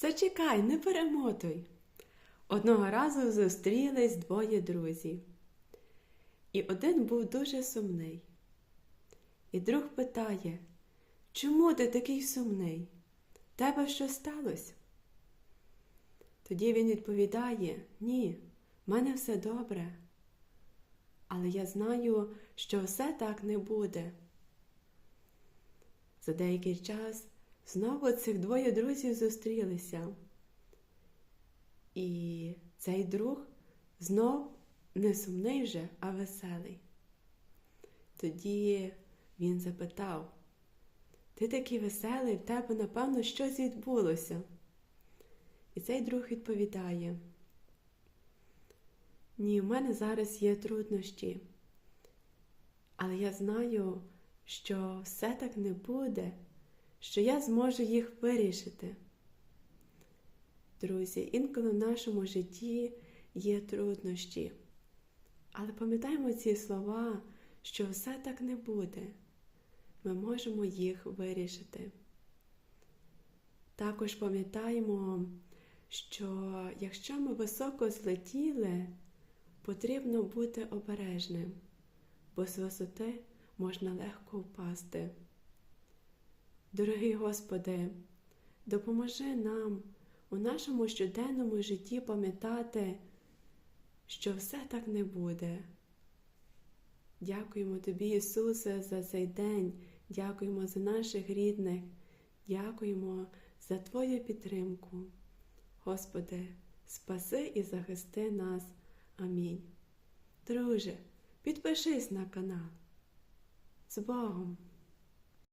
Зачекай, не перемотуй. Одного разу зустрілись двоє друзів. І один був дуже сумний. І друг питає, чому ти такий сумний? Тебе що сталося? Тоді він відповідає: Ні, в мене все добре. Але я знаю, що все так не буде. За деякий час знову цих двоє друзів зустрілися. І цей друг знов не сумний вже, а веселий. Тоді він запитав: Ти такий веселий, в тебе, напевно, щось відбулося. І цей друг відповідає: Ні, в мене зараз є труднощі, але я знаю, що все так не буде, що я зможу їх вирішити. Друзі, інколи в нашому житті є труднощі. Але пам'ятаємо ці слова, що все так не буде. Ми можемо їх вирішити. Також пам'ятаємо, що якщо ми високо злетіли, потрібно бути обережним, бо з висоти можна легко впасти. Дорогий Господи, допоможи нам у нашому щоденному житті пам'ятати, що все так не буде. Дякуємо Тобі, Ісусе, за цей день, дякуємо за наших рідних, дякуємо за Твою підтримку. Господи, спаси і захисти нас. Амінь. Друже, підпишись на канал. З Богом!